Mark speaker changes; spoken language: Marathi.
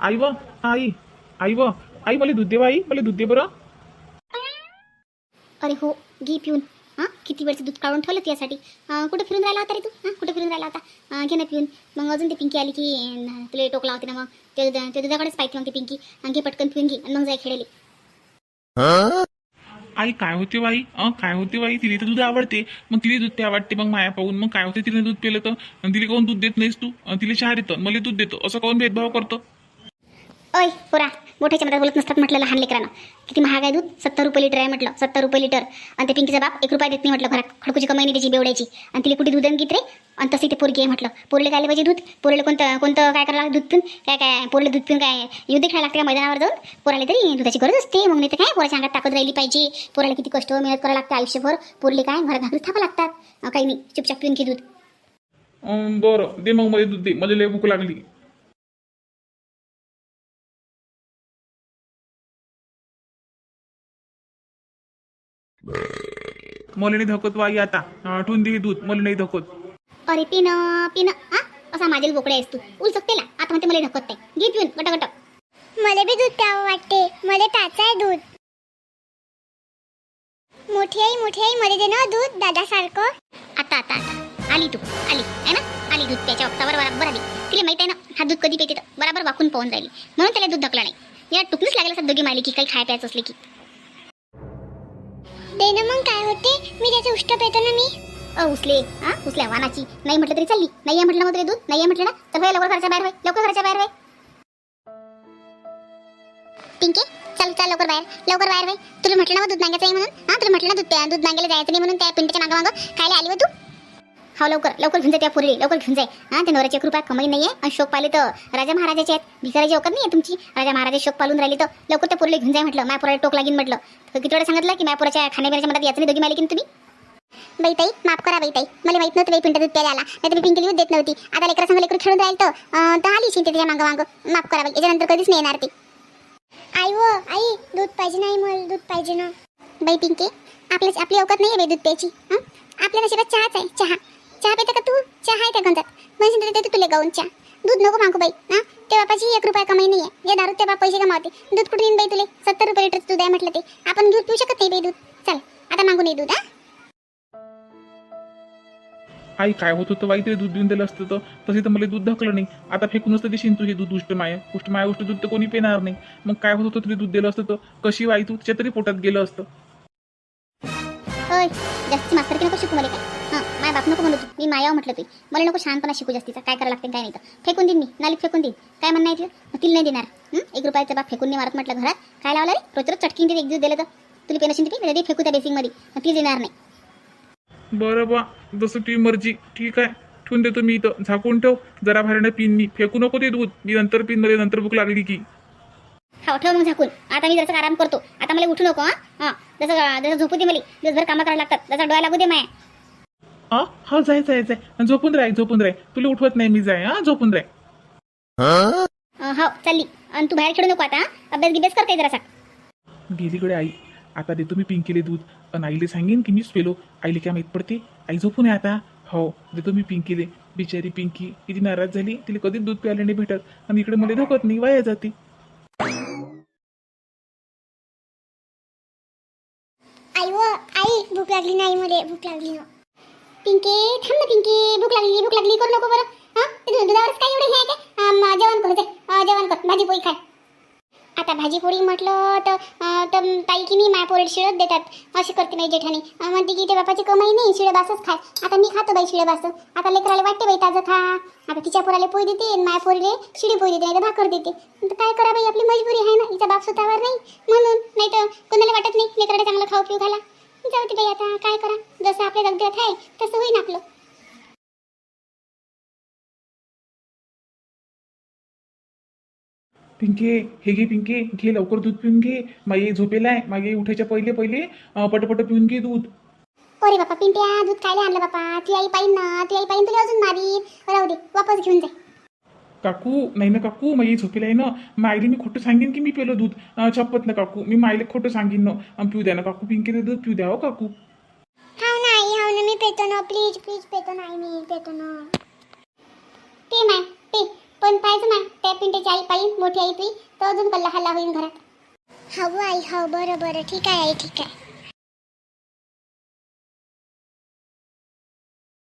Speaker 1: आई व आई आई व आई मला दूध दे व आई मला दूध दे बरं.
Speaker 2: अरे हो घे पिऊन. हां किती वेळचं दूध काढून ठेवलं त्यासाठी कुठं फिरून राहिला होता रे तू? हां कुठं फिरून राहिला होता? घे ना पिऊन. मग अजून ते पिंकी आली की अं, तुला टोकला होती ना मग. ते दुधा- ते दुधाकडेच पाहिजे मग ते पिंकी. आणि घे पटकन पिऊन घे आणि मग जाय खेळले
Speaker 1: आई काय होते बाई? अं काय होते बाई? तिला तर दूध आवडते. मग तिला दूध ते आवडते मग माया पाहून. मग काय होते? तिने दूध पिलं तर? तिला काऊन दूध देत नाहीस तू? अन् तिला चहा देतं मला दूध देतो. असं काऊन भेदभाव करतो?
Speaker 2: अय पोरा मोठ्याच्या मधात बोलत नसतात म्हटलं लहान लेकरानं. किती महाग आहे दूध? सत्तर रुपये लिटर आहे म्हटलं सत्तर रुपये लिटर. आणि ते पिंकीचा बाप एक रुपया देत नाही म्हटलं घरात खडकूची कमाई नाही त्याची बेवड्याची. आणि तिला कुठे दूध घेत रे? आणि तसे ते पोरगी आहे म्हटलं. पोरले काय पाहिजे दूध? पोरले कोणतं कोणतं काय करायला लागतं दूध पिऊन? काय काय पोरले दूध पिऊन काय युद्ध खेळायला लागते का मैदानावर जाऊन? पोराला तरी दुधाची गरज असते. मग नाही तर काय पोराच्या अंगात ताकद राहिली पाहिजे. पोराला किती कष्ट मेहनत करायला लागते आयुष्यभर. पोरले काय घरात घालून थापा लागतात. काही नाही. चुपचाप पिऊन घे दूध.
Speaker 1: बरं. दे मग मध्ये दूध दे. मला लय भूक लागली. मला नाही धकत बाई आता. अं, ठेवून दे हे दूध मला नाही धकत.
Speaker 2: अरे पिन पिन. हा असा माझ्या बोकडे आहेस तू. उल सकतेला आता म्हणते मला ढकत नाही. घे पिऊन गट गट मला बी दूध प्यावं वाटते. मला ताचं आहे दूध. मोठी आई मोठी आई मध्ये दे ना दूध दादासारखं. आता आता आता. आली तू आली. आहे ना? आली दूध त्याच्या वक्तावर बरोबर आली. तिला माहीत आहे ना हा दूध कधी पेते तर बरोबर वाकून पाहून राहिली म्हणून त्याला दूध ढकला नाही. या टुकणीच लागेल असं दोघी माली की काही खाय प्यायचं असले की. दे ना मग काय होते? मी त्याचे उष्ट पेतो ना मी. अ उचले हा? उचल्या वानाची. नाही म्हटलं तरी चालली. नाही आहे म्हटलं ना तरी दूध. नाही आहे म्हटलं ना? तर भाई लवकर घरच्या बाहेर होय. लवकर घरच्या बाहेर होय. पिंकी चल चल लवकर बाहेर. लवकर बाहेर होय. तुला म्हटलं ना मग दूध नांगायचं आहे म्हणून? हा तुला म्हटलं ना दूध दूध नांगायला जायचं नाही म्हणून त्या पिंटीच्या मागं मागं? खायला आली हो तू? हो लवकर लवकर घेऊन जाय त्या पुरी लवकर घेऊन जाय हा त्या नवऱ्याची रुपया कमाई नाही आहे आणि शोक पाले तर राजा महाराजाचे आहेत. भिकाराची औकत नाही आहे तुमची. राजा महाराजा शोक पालून राहिली तर लवकर त्या पुरीला घेऊन जाय म्हटलं. मायापुराला टोक लागीन म्हटलं. तर किती वेळा सांगितलं की मायापुराच्या खाण्यापिण्याच्या मधात याचं नाही दोघी मालिकीन तुम्ही? बाई ताई माफ करा बाई ताई. मला माहीत नव्हतं बाई पिंट दूध प्यायला आला. नाही तर पिंकी दूध देत नव्हती. आता लेकरा संग लेकरू खेळून राहील तर आली शिंते त्याच्या मागं मागं. माफ करा बाई. याच्यानंतर कधीच नाही येणार ती. आई व आई दूध पाहिजे नाही मला दूध पाहिजे ना. बाई पिंकी आपल्या आपली अवकात नाही आहे बाई दूध प्यायची? आपल्या नशिबात चहाच आहे. चहा. चहा पिते का तू? चहा आहे त्या गंजात. म्हणशील तर देते तुला गाऊन चहा. दूध नको मागू बाई हा? त्या बापाची एक रुपया कमाई नाही आहे या दारू त्या बाप पैसे कमावते. दूध कुठे येईन बाई तुले? सत्तर रुपये लिटर दूध आहे म्हटलं ते. आपण दूध पिऊ शकत नाही बाई दूध. चल आता मागून ये दूध हा?
Speaker 1: आई काय होत होतं बाई? ते दूध देऊन दिलं असतं तर. तसे तर मला दूध धकलं नाही. आता फेकून असतं देशील तू हे दूध उष्ट माया. उष्ट माया उष्ट दूध तर कोणी पिणार नाही. मग काय होत होतं तुला दूध दिलं असतं तर? कशी वाई तू? तिच्या तरी पोटात गेलं असतं.
Speaker 2: जास्ती मास्तर की नको शिकू मला काय? हां माझ्या बाप नको म्हणू तू. मी मायाव म्हटलं तू. मला नको शहाणपणा शिकू जास्तीचा. काय करायला लागते काय नाही तर. फेकून देईन मी. नालीत फेकून देईन. काय म्हणणं मग तिला नाही देणार. हं? एक रुपयाचा बाप फेकून नाही मारत म्हटलं घरात. काय लावलं रे? रोज रोज चटकीन ते एक दिवस दिलं तर. तुला पेनशीन ते? ते फेकू त्या बेसिंगमध्ये मग ती देणार नाही.
Speaker 1: बरं बा जसं तुझी मर्जी. ठीक आहे. ठेवून देतो मी इथं. झाकून ठेव. जरा बाहेरनं पिन मी फेकू नको ते दूध. मी नंतर पिनमध्ये नंतर भूक लागली की.
Speaker 2: हो ठेव मग झाकून. आता मी जरासं आराम करतो. आता मला उठू नको हां? हां. जसं जसं झोपू दे मला. दिवसभर कामं करायला लागतात. जसा डोळा लागू दे माया.
Speaker 1: हा? हा जाय जाय जाय. झोपून राह झोपून राह तुला उठवत नाही मी जाय हा? झोपून राह
Speaker 2: अं, हो चालली. आणि तू बाहेर खेळू नको आता हं? अभ्यास गिभ्यास कर काही जरासा
Speaker 1: गेलीकडे आई. आता देतो मी पिंकीले दूध. पण आईले सांगेन की मीच पेलो. आईले काय माहीत पडते? आई झोपून आहे आता. हो देतो मी पिंकीले. बिचारी पिंकी किती नाराज झाली. तिला कधीच दूध प्यायला नाही भेटत. आणि इकडे मला धकत नाही वाया जाते.
Speaker 2: आई व आई भूक लागली नाही मला भूक लागली ना. पिंकी थांब ना पिंकी. भूक लागली भूक लागली. करू नको बरं. हां? ते दुधावरच काय एवढे हे आहे काय? जेवण कर दे. जेवण कर. भाजी पोळी खाय आता भाजी पोळी म्हटलं तर तर ताई की मी माया पोळी शिळत देतात. अशी करते माझी जेठानी म्हणते की ते बापाची कमाई नाही शिळे बासच खाय आता मी खातो बाई शिळे बास. आता लेकराला वाटते बाई ताजं खा. आता तिच्या पोराला पोळी देते आणि पोरीले शिडी पोळी देते नाही तर भाकर देते. तर काय करा बाई आपली मजबुरी आहे ना. हिचा बाप स्वतःवर नाही. म्हणून नाही तर कोणाला वाटत नाही लेकराला चांगलं खाऊ पिऊ घाला. जाऊ दे बाई आता काय करा? जसं आपल्या दगद्यात आहे तसं होईन आपलं.
Speaker 1: पिंके हे घे पिंके घे लवकर दूध पिऊन घे. माई झोपेला आहे मागे उठायच्या पहिले पहिले अं, पटपट पिऊन घे दूध.
Speaker 2: अरे बापा पिंट्या दूध खायला आणलं बापा. ती आई पाहिन ना ती आई पाहिन तुला अजून मारी राहू दे वापस घेऊन जाय
Speaker 1: काकू नाही ना काकू माझी झोपेला आहे ना माईले मी खोटं सांगेन की मी पिलो दूध? अं, ना काकू मी माईले खोटं सांगेन ना. पिऊ द्या ना काकू पिंकीले दूध पिऊ द्या हो काकू.
Speaker 2: हाव ना आई हाव ना मी पेतो ना प्लीज प्लीज पेतो ना आई मी पेतो ना. पे माय पे पण पाहिजे ना त्या पिंटेची आई पाहिजे मोठी आई पी तर अजून कल्ला हल्ला होईन घरात. हो आई हो बरं बरं ठीक आहे आई ठीक आहे.